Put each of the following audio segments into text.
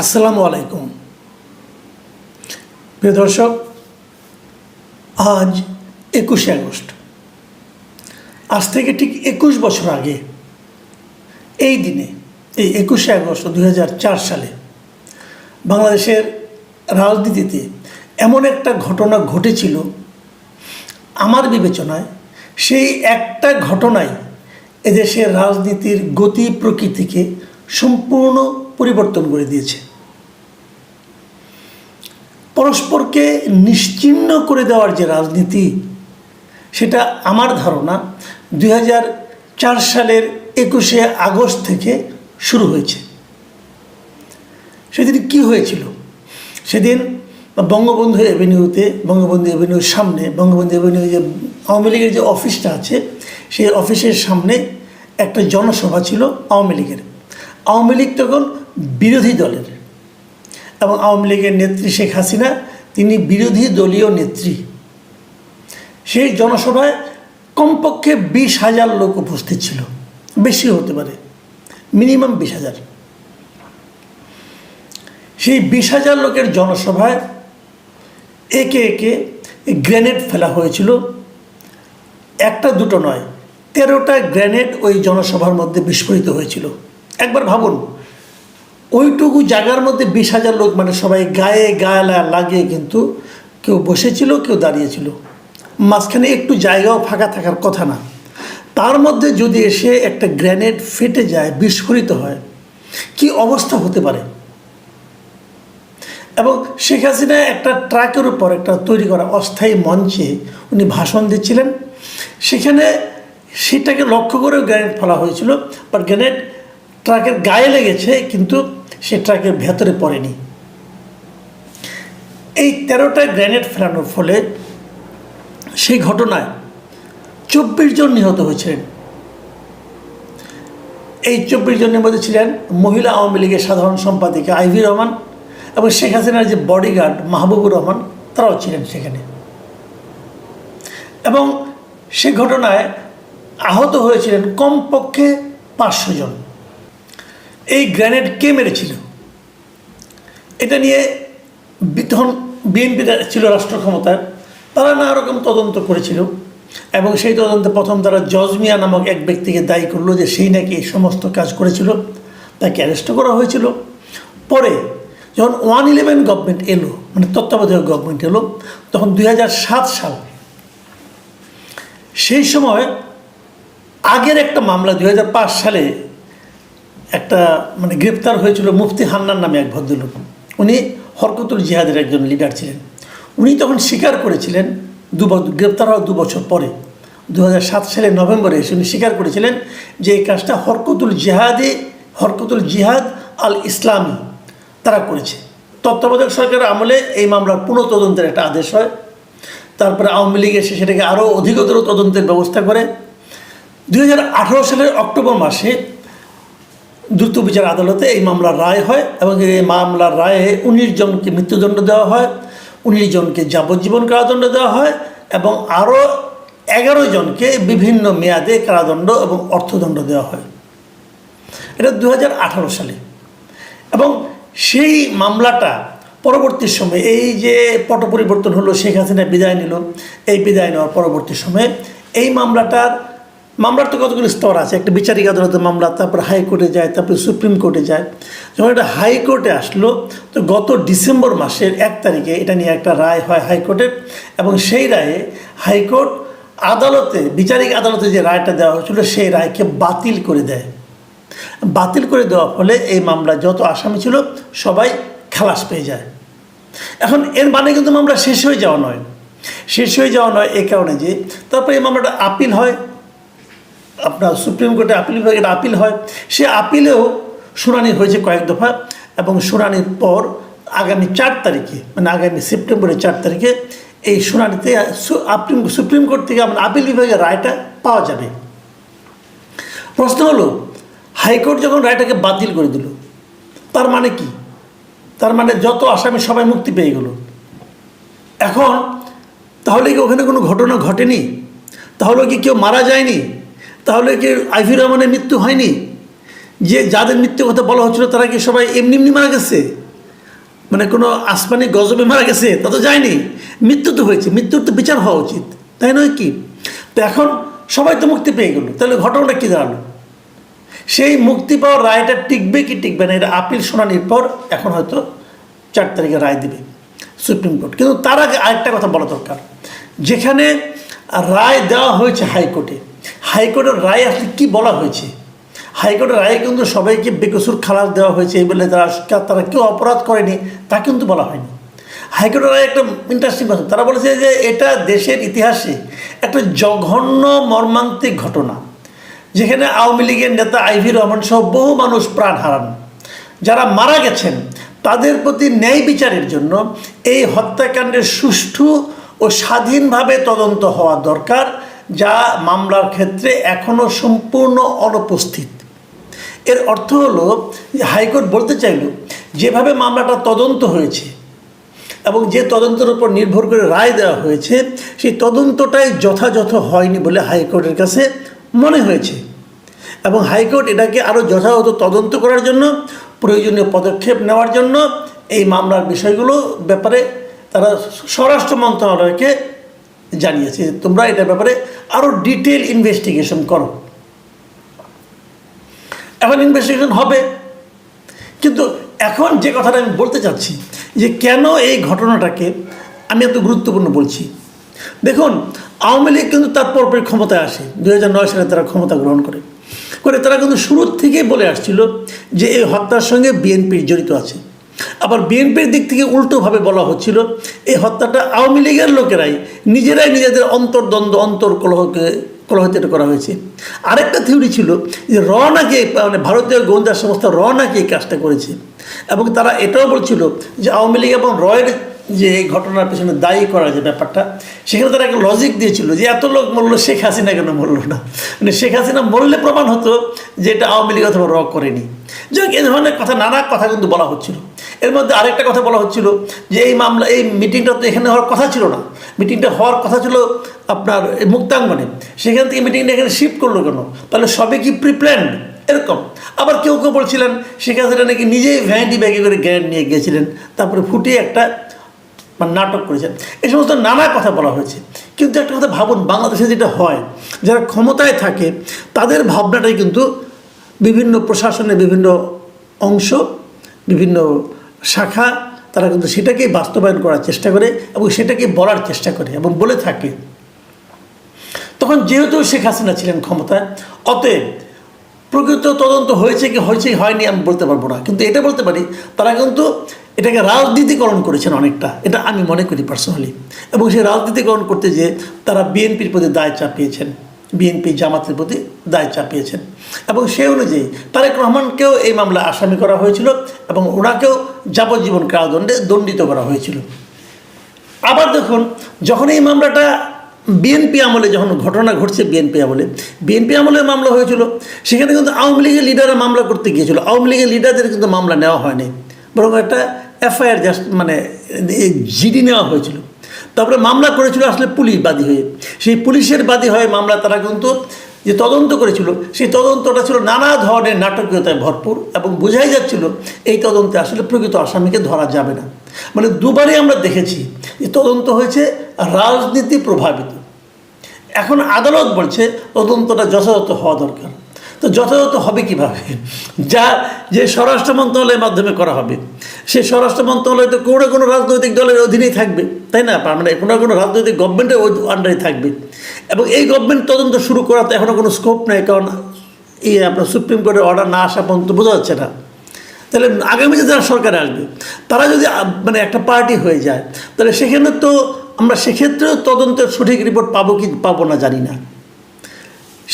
আসসালামু আলাইকুম। প্রিয় দর্শক, আজ একুশে আগস্ট। আজ থেকে ঠিক একুশ বছর আগে এই দিনে, এই একুশে আগস্ট দু হাজার চার সালে বাংলাদেশের রাজনীতিতে এমন একটা ঘটনা ঘটেছিল। আমার বিবেচনায় সেই একটা ঘটনাই এদেশের রাজনীতির গতি প্রকৃতিকে সম্পূর্ণ পরিবর্তন করে দিয়েছে। পরস্পরকে নিশ্চিহ্ন করে দেওয়ার যে রাজনীতি, সেটা আমার ধারণা দুই হাজার চার সালের একুশে আগস্ট থেকে শুরু হয়েছে। সেদিন কি হয়েছিল? সেদিন বঙ্গবন্ধু এভিনিউতে বঙ্গবন্ধু এভিনিউর সামনে, বঙ্গবন্ধু এভিনিউ যে আওয়ামী লীগের যে অফিসটা আছে, সেই অফিসের সামনে একটা জনসভা ছিল আওয়ামী লীগের। আওয়ামী লীগ তখন বিরোধী দলের। এবং আওয়ামী লীগের নেত্রী শেখ হাসিনা, তিনি বিরোধী দলীয় নেত্রী। সেই জনসভায় কমপক্ষে বিশ হাজার লোক উপস্থিত ছিল। বেশি হতে পারে, মিনিমাম বিশ হাজার। সেই বিশ হাজার লোকের জনসভায় একে একে গ্রেনেড ফেলা হয়েছিল। একটা দুটো নয়, তেরোটা গ্রেনেড ওই জনসভার মধ্যে বিস্ফোরিত হয়েছিল। একবার ভাবুন ওইটুকু জায়গার মধ্যে বিশ হাজার লোক মানে সবাই গায়ে গায়ে লাগিয়ে কিন্তু কেউ বসেছিল, কেউ দাঁড়িয়েছিল। মাঝখানে একটু জায়গাও ফাঁকা থাকার কথা না। তার মধ্যে যদি এসে একটা গ্রেনেড ফেটে যায়, বিস্ফোরিত হয়, কি অবস্থা হতে পারে? এবং শেখ হাসিনা একটা ট্রাকের উপর একটা তৈরি করা অস্থায়ী মঞ্চে উনি ভাষণ দিচ্ছিলেন। সেখানে সেটাকে লক্ষ্য করেও গ্রেনেড ফেলা হয়েছিল বাট গ্রেনেড ট্রাকের গায়ে লেগেছে, কিন্তু সে ট্রাকের ভেতরে পড়েনি। এই তেরোটা গ্রেনেড ফেলানোর ফলে সেই ঘটনায় চব্বিশ জন নিহত হয়েছিলেন। এই চব্বিশ জনের মধ্যে ছিলেন মহিলা আওয়ামী লীগের সাধারণ সম্পাদিকা আইভি রহমান এবং শেখ হাসিনার যে বডিগার্ড মাহবুবুর রহমান, তারাও ছিলেন সেখানে। এবং সে ঘটনায় আহত হয়েছিলেন কমপক্ষে পাঁচশো জন। এই গ্রেনেড কে মেরেছিল? এটা নিয়ে তখন বিএনপি ছিল রাষ্ট্র ক্ষমতায় তারা নানা রকম তদন্ত করেছিল এবং সেই তদন্তে প্রথম তারা জজমিয়া নামক এক ব্যক্তিকে দায়ী করল যে সেই নাকি এই সমস্ত কাজ করেছিল, তাকে অ্যারেস্ট করা হয়েছিল। পরে যখন ওয়ান ইলেভেন গভর্নমেন্ট এলো মানে তত্ত্বাবধায়ক গভর্নমেন্ট এলো, তখন দু হাজার সাত সাল সেই সময় আগের একটা মামলা দু হাজার পাঁচ সালে একটা মানে গ্রেপ্তার হয়েছিল মুফতি হান্নান নামে এক ভদ্রলোক। উনি হরকতুল জিহাদের একজন লিডার ছিলেন। উনি তখন স্বীকার করেছিলেন দু গ্রেপ্তার হওয়ার দু বছর পরে। দু হাজার সাত সালে নভেম্বরে এসে উনি স্বীকার করেছিলেন যে এই কাজটা হরকতুল জিহাদে, হরকতুল জিহাদ আল ইসলামী তারা করেছে। তত্ত্বাবধায়ক সরকারের আমলে এই মামলার পুনঃতদন্তের একটা আদেশ হয়। তারপরে আওয়ামী লীগ এসে সেটাকে আরও অধিকতর তদন্তের ব্যবস্থা করে। দু হাজার আঠেরো সালের অক্টোবর মাসে দ্রুত বিচার আদালতে এই মামলার রায় হয় এবং এই মামলার রায়ে উনিশ জনকে মৃত্যুদণ্ড দেওয়া হয়, উনিশ জনকে যাবজ্জীবন কারাদণ্ড দেওয়া হয় এবং আরও এগারো জনকে বিভিন্ন মেয়াদে কারাদণ্ড এবং অর্থদণ্ড দেওয়া হয়। এটা দু হাজার আঠারো সালে। এবং সেই মামলাটা পরবর্তী সময়ে এই যে পট পরিবর্তন হলো, শেখ হাসিনা বিদায় নিল, এই বিদায় নেওয়ার পরবর্তী সময়ে এই মামলাটার মামলার তো কতগুলো স্তর আছে? একটা বিচারিক আদালতের মামলা, তারপর হাইকোর্টে যায়, তারপরে সুপ্রিম কোর্টে যায়। যখন এটা হাইকোর্টে আসলো, তো গত ডিসেম্বর মাসের এক তারিখে এটা নিয়ে একটা রায় হয় হাইকোর্টের এবং সেই রায়ে হাইকোর্ট আদালতে, বিচারিক আদালতে যে রায়টা দেওয়া হয়েছিল, সেই রায়কে বাতিল করে দেয়। বাতিল করে দেওয়ার ফলে এই মামলা যত আসামি ছিল, সবাই খালাস পেয়ে যায়। এখন এর মানে কিন্তু মামলা শেষ হয়ে যাওয়া নয়। শেষ হয়ে যাওয়া নয় এ কারণে যে, তারপরে এই মামলাটা আপিল হয়। আপনার সুপ্রিম কোর্টে আপিল বিভাগের আপিল হয়। সে আপিলেও শুনানি হয়েছে কয়েক দফা এবং শুনানির পর আগামী চার তারিখে মানে আগামী সেপ্টেম্বরের চার তারিখে এই শুনানিতে সুপ্রিম সুপ্রিম কোর্ট থেকে আপনার আপিল বিভাগের রায়টা পাওয়া যাবে। প্রশ্ন হলো, হাইকোর্ট যখন রায়টাকে বাতিল করে দিল, তার মানে কি? তার মানে যত আসামি সবাই মুক্তি পেয়ে গেল। এখন তাহলে কি ওখানে কোনো ঘটনা ঘটেনি? তাহলে কি কেউ মারা যায়নি? তাহলে কি আইভি রহমানের মৃত্যু হয়নি? যে যাদের মৃত্যুর কথা বলা হচ্ছিল, তারা কি সবাই এমনি এমনি মারা গেছে? মানে কোনো আসমানি গজবে মারা গেছে? তা তো যায়নি। মৃত্যু তো হয়েছে। মৃত্যুর তো বিচার হওয়া উচিত। তাই নয় কি? তো এখন সবাই তো মুক্তি পেয়ে গেল। তাহলে ঘটনাটা কী দাঁড়াল? সেই মুক্তি পাওয়ার রায়টা টিকবে কি টিকবে না, এটা আপিল শুনানির পর এখন হয়তো চার তারিখে রায় দিবে সুপ্রিম কোর্ট। কিন্তু তার আগে আরেকটা কথা বলা দরকার। যেখানে রায় দেওয়া হয়েছে হাইকোর্টে হাইকোর্টের রায় আসলে কী বলা হয়েছে? হাইকোর্টের রায়ে কিন্তু সবাইকে বেকসুর খালাস দেওয়া হয়েছে, এই বলে তারা তারা কেউ অপরাধ করেনি, তা কিন্তু বলা হয়নি। হাইকোর্টের রায় একটা ইন্টারেস্টিং কথা, তারা বলেছে যে এটা দেশের ইতিহাসে একটা জঘন্য মর্মান্তিক ঘটনা, যেখানে আওয়ামী লীগের নেতা আইভি রহমান সহ বহু মানুষ প্রাণ হারান। যারা মারা গেছেন, তাদের প্রতি ন্যায় বিচারের জন্য এই হত্যাকাণ্ডের সুষ্ঠু ও স্বাধীনভাবে তদন্ত হওয়া দরকার। যা মামলার ক্ষেত্রে এখনও সম্পূর্ণ অনুপস্থিত। এর অর্থ হলো যে হাইকোর্ট বলতে চাইল, যেভাবে মামলাটা তদন্ত হয়েছে এবং যে তদন্তের উপর নির্ভর করে রায় দেওয়া হয়েছে, সেই তদন্তটাই যথাযথ হয়নি বলে হাইকোর্টের কাছে মনে হয়েছে। এবং হাইকোর্ট এটাকে আরও যথাযথ তদন্ত করার জন্য, প্রয়োজনীয় পদক্ষেপ নেওয়ার জন্য এই মামলার বিষয়গুলো ব্যাপারে তারা স্বরাষ্ট্র মন্ত্রণালয়কে জানিয়েছে। তোমরা এটার ব্যাপারে আরও ডিটেল ইনভেস্টিগেশন করো। এখন ইনভেস্টিগেশন হবে। কিন্তু এখন যে কথাটা আমি বলতে চাচ্ছি, যে কেন এই ঘটনাটাকে আমি এত গুরুত্বপূর্ণ বলছি? দেখুন, আওয়ামী লীগ কিন্তু তার পরপরই ক্ষমতায় আসে। দু হাজার নয় সালে তারা ক্ষমতা গ্রহণ করে। করে তারা কিন্তু শুরুর থেকেই বলে আসছিল যে এই হত্যার সঙ্গে বিএনপির জড়িত আছে। আবার বিএনপির দিক থেকে উল্টোভাবে বলা হচ্ছিল এই হত্যাটা আওয়ামী লীগের লোকেরাই নিজেরাই নিজেদের অন্তর্দ্বন্দ্ব অন্তর্কলহকে কলহিত করা হয়েছে। আরেকটা থিওরি ছিল যে র নাকি মানে ভারতীয় গোয়েন্দা সংস্থা র নাকি এই কাজটা করেছে। এবং তারা এটাও বলছিল যে আওয়ামী লীগ এবং রয়ের যে এই ঘটনার পেছনে দায়ী করা যে ব্যাপারটা সেখানে তারা একটা লজিক দিয়েছিল যে এত লোক মরলো শেখ হাসিনা কেন মরলো না? মানে শেখ হাসিনা মরলে প্রমাণ হতো যে এটা আওয়ামী লীগ অথবা র করেনি। যাই হোক, এই ধরনের কথা নানা কথা কিন্তু বলা হচ্ছিল। এর মধ্যে আরেকটা কথা বলা হচ্ছিল যে এই মামলা, এই মিটিংটা তো এখানে হওয়ার কথা ছিল না। মিটিংটা হওয়ার কথা ছিল আপনার মুক্তাঙ্গনে। সেখান থেকে মিটিংটা এখানে শিফট করল কেন? তাহলে সবে কি প্রিপ্ল্যান্ড এরকম। আবার কেউ কেউ বলছিলেন, শেখ হাসিনা নাকি নিজেই ভ্যানিটি ব্যাগে করে জ্ঞান নিয়ে গিয়েছিলেন, তারপরে ফুটিয়ে একটা মানে নাটক করেছেন। এই সমস্ত নানা কথা বলা হয়েছে। কিন্তু একটা কথা ভাবুন, বাংলাদেশে যেটা হয়, যারা ক্ষমতায় থাকে, তাদের ভাবনাটাই কিন্তু বিভিন্ন প্রশাসনের বিভিন্ন অংশ, বিভিন্ন শাখা, তারা কিন্তু সেটাকেই বাস্তবায়ন করার চেষ্টা করে এবং সেটাকে বলার চেষ্টা করে এবং বলে থাকে। তখন যেহেতু শেখ হাসিনা ছিলেন ক্ষমতায়, অতএব প্রকৃত তদন্ত হয়েছে কি হয়েছে হয়নি আমি বলতে পারব না। কিন্তু এটা বলতে পারি, তারা কিন্তু এটাকে রাজনীতিকরণ করেছেন অনেকটা, এটা আমি মনে করি পার্সোনালি এবং সেই রাজনীতিকরণ করতে যে তারা বিএনপির প্রতি দায় চাপিয়েছেন। বিএনপি জামাতের প্রতি দায় চাপিয়েছেন। এবং সেই অনুযায়ী তারেক রহমানকেও এই মামলা আসামি করা হয়েছিল এবং ওনাকেও যাবজ্জীবন কারাদণ্ডে দণ্ডিত করা হয়েছিল। আবার দেখুন, যখন এই মামলাটা বিএনপি আমলে যখন ঘটনা ঘটছে বিএনপি আমলে বিএনপি আমলে মামলা হয়েছিল। সেখানে কিন্তু আওয়ামী লীগের লিডাররা মামলা করতে গিয়েছিল। আওয়ামী লীগের লিডারদের কিন্তু মামলা নেওয়া হয়নি। বরং একটা এফআইআর জাস্ট মানে জিডি নেওয়া হয়েছিল। তারপরে মামলা করেছিল আসলে পুলিশ বাদী হয়ে। সেই পুলিশের বাদী হয়ে মামলা তারা কিন্তু যে তদন্ত করেছিল, সেই তদন্তটা ছিল নানা ধরনের নাটকীয়তায় ভরপুর এবং বোঝাই যাচ্ছিল এই তদন্তে আসলে প্রকৃত আসামিকে ধরা যাবে না। মানে দুবারই আমরা দেখেছি যে তদন্ত হয়েছে রাজনীতি প্রভাবিত। এখন আদালত বলছে তদন্তটা যথাযথ হওয়া দরকার। তো যথাযথ হবে কীভাবে? যা যে স্বরাষ্ট্র মন্ত্রণালয়ের মাধ্যমে করা হবে। সেই স্বরাষ্ট্র মন্ত্রণালয় তো কোনো কোনো রাজনৈতিক দলের অধীনেই থাকবে, তাই না? মানে কোনো কোনো রাজনৈতিক গভর্নমেন্টের আন্ডারে থাকবে। এবং এই গভর্নমেন্ট তদন্ত শুরু করাতে এখনও কোনো স্কোপ নেই, কারণ এই আপনার সুপ্রিম কোর্টের অর্ডার না আসা পর্যন্ত বোঝা যাচ্ছে না। তাহলে আগামী আগামীতে যারা সরকারে আসবে, তারা যদি মানে একটা পার্টি হয়ে যায়, তাহলে সেখানে তো আমরা সেক্ষেত্রেও তদন্তের সঠিক রিপোর্ট পাবো কি পাবো না জানি না।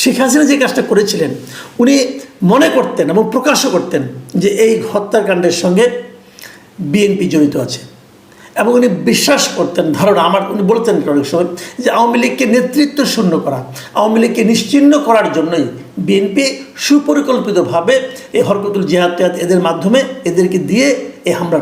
শেখ হাসিনা যে কাজটা করেছিলেন, উনি মনে করতেন এবং প্রকাশও করতেন যে এই হত্যাকাণ্ডের সঙ্গে বিএনপি জড়িত আছে। এবং উনি বিশ্বাস করতেন, ধারণা আমার, উনি বলতেন অনেক সময় যে আওয়ামী লীগকে নেতৃত্ব শূন্য করা, আওয়ামী লীগকে নিশ্চিহ্ন করার জন্যই বিএনপি সুপরিকল্পিতভাবে এই হরকতুল জিহাদ এদের মাধ্যমে এদেরকে দিয়ে এই হামলাটা